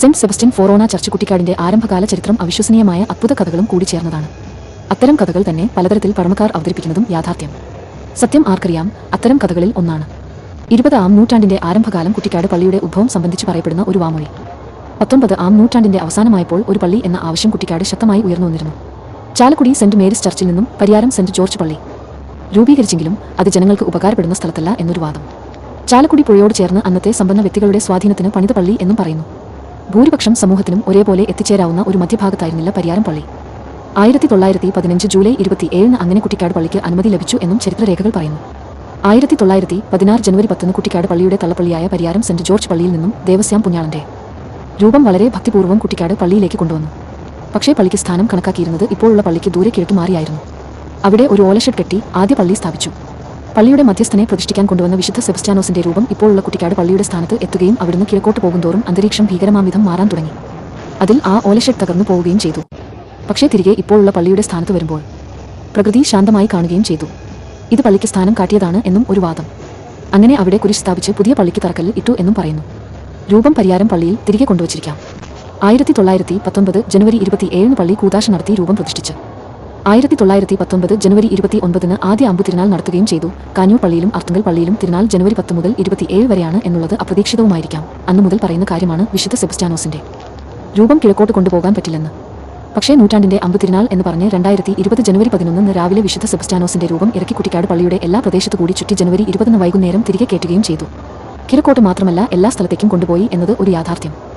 Saint Sebastian Forane church കുട്ടിക്കാടിന്റെ ആരംഭകാല ചരിത്രം അവിശ്വസനീയമായ അത്ഭുത കഥകളും കൂടി ചേർന്നതാണ്. അത്തരം കഥകൾ തന്നെ പലതരത്തിൽ പഴമക്കാർ അവതരിപ്പിക്കുന്നതും യാഥാർത്ഥ്യം. സത്യം ആർക്കറിയാം അത്തരം കഥകളിൽ ഒന്നാണ്. ഇരുപതാം നൂറ്റാണ്ടിന്റെ ആരംഭകാലം കുട്ടിക്കാട് പള്ളിയുടെ ഉത്ഭവം സംബന്ധിച്ച് പറയപ്പെടുന്ന ഒരു വാമൊഴി. പത്തൊമ്പത് ആം നൂറ്റാണ്ടിന്റെ അവസാനമായപ്പോൾ ഒരു പള്ളി എന്ന ആവശ്യം കുട്ടിക്കാട് ശക്തമായി ഉയർന്നു വന്നിരുന്നു. ചാലക്കുടി സെന്റ് മേരീസ് ചർച്ചിൽ നിന്നും പരിയാരം സെന്റ് ജോർജ് പള്ളി. രൂപീകരിച്ചെങ്കിലും അത് ജനങ്ങൾക്ക് ഉപകാരപ്പെടുന്ന സ്ഥലത്തല്ല എന്നൊരു വാദം. ചാലക്കുടി പുഴയോട് ചേർന്ന് അന്നത്തെ സമ്പന്ന വ്യക്തികളുടെ സ്വാധീനത്തിന് പണിത പള്ളി എന്നും പറയുന്നു. ഭൂരിപക്ഷം സമൂഹത്തിനും ഒരേപോലെ എത്തിച്ചേരാവുന്ന ഒരു മധ്യഭാഗത്തായിരുന്നില്ല പരിയാരം പള്ളി. ആയിരത്തി തൊള്ളായിരത്തി പതിനഞ്ച് ജൂലൈ ഇരുപത്തി ഏഴിന് അങ്ങനെ കുട്ടിക്കാട് പള്ളിക്ക് അനുമതി ലഭിച്ചു എന്നും ചരിത്രരേഖകൾ പറയുന്നു. ആയിരത്തി തൊള്ളായിരത്തി പതിനാറ് ജനുവരി പത്തിന് കുട്ടിക്കാട് പള്ളിയുടെ തള്ളപ്പള്ളിയായ പരിയാരം സെന്റ് ജോർജ് പള്ളിയിൽ നിന്നും ദേവസ്യാം പുഞ്ഞാളന്റെ രൂപം വളരെ ഭക്തിപൂർവം കുട്ടിക്കാട് പള്ളിയിലേക്ക് കൊണ്ടുവന്നു. പക്ഷേ പള്ളിക്ക് സ്ഥാനം കണക്കാക്കിയിരുന്നത് ഇപ്പോഴുള്ള പള്ളിക്ക് ദൂരെ കിഴക്ക് മാറിയായിരുന്നു. അവിടെ ഒരു ഓലഷെഡ് കെട്ടി ആദ്യ പള്ളി സ്ഥാപിച്ചു. പള്ളിയുടെ മധ്യസ്ഥനെ പ്രതിഷ്ഠിക്കാൻ കൊണ്ടുവന്ന വിശുദ്ധ സെബസ്റ്റാനോസിന്റെ രൂപം ഇപ്പോഴുള്ള കുട്ടിക്കാട് പള്ളിയുടെ സ്ഥാനത്ത് എത്തുകയും അവിടുന്ന് കിഴക്കോട്ട് പോകുന്തോറും അന്തരീക്ഷം ഭീകരമാവിധം മാറാൻ തുടങ്ങി. അതിൽ ആ ഓലഷെഡ് തകർന്നു പോവുകയും ചെയ്തു. പക്ഷേ തിരികെ ഇപ്പോഴുള്ള പള്ളിയുടെ സ്ഥാനത്ത് വരുമ്പോൾ പ്രകൃതി ശാന്തമായി കാണുകയും ചെയ്തു. ഇത് പള്ളിക്ക് സ്ഥാനം കാട്ടിയതാണ് എന്നും ഒരു വാദം. അങ്ങനെ അവിടെ കുരിശ് സ്ഥാപിച്ച് പുതിയ പള്ളിക്ക് തറക്കല്ല് ഇട്ടു എന്നും പറയുന്നു. രൂപം പരിയാരം പള്ളിയിൽ തിരികെ കൊണ്ടുവച്ചിരിക്കാം. ആയിരത്തി തൊള്ളായിരത്തി പത്തൊൻപത് ജനുവരി ഇരുപത്തി ഏഴിന് പള്ളി കൂതാശ നടത്തി രൂപം പ്രതിഷ്ഠിച്ച്. ആയിരത്തി തൊള്ളായിരത്തി പത്തൊമ്പത് ജനുവരി ഇരുപത്തി ഒൻപതിന് ആദ്യ അമ്പു തിരുനാൾ നടത്തുകയും ചെയ്തു. കാഞ്ഞൂർ പള്ളിയിലും അർത്തുങ്കൽ പള്ളിയിലും തിരുനാൾ ജനുവരി പത്ത് മുതൽ ഇരുപത്തിയേഴ് വരെയാണ് എന്നുള്ളത് അപ്രതീക്ഷിതവുമായിരിക്കാം. അന്നു മുതൽ പറയുന്ന കാര്യമാണ് വിശുദ്ധ സെബസ്റ്റാനോസിന്റെ രൂപം കിഴക്കോട്ട് കൊണ്ടുപോകാൻ പറ്റില്ലെന്ന്. പക്ഷേ നൂറ്റാണ്ടിന്റെ അമ്പുതിരുനാൾ എന്ന് പറഞ്ഞ് രണ്ടായിരത്തി ഇരുപത് ജനുവരി പതിനൊന്നിന് രാവിലെ വിശുദ്ധ സെബസ്റ്റാനോസിന്റെ രൂപം ഇറക്കി കുട്ടിക്കാട് പള്ളിയുടെ എല്ലാ പ്രദേശത്തു കൂടി ചുറ്റി ജനുവരി ഇരുപതിന് വൈകുന്നേരം തിരികെ കയറ്റുകയും ചെയ്തു. കിഴക്കോട്ട് മാത്രമല്ല എല്ലാ സ്ഥലത്തേക്കും കൊണ്ടുപോയി എന്നത് ഒരു യാഥാർത്ഥ്യം.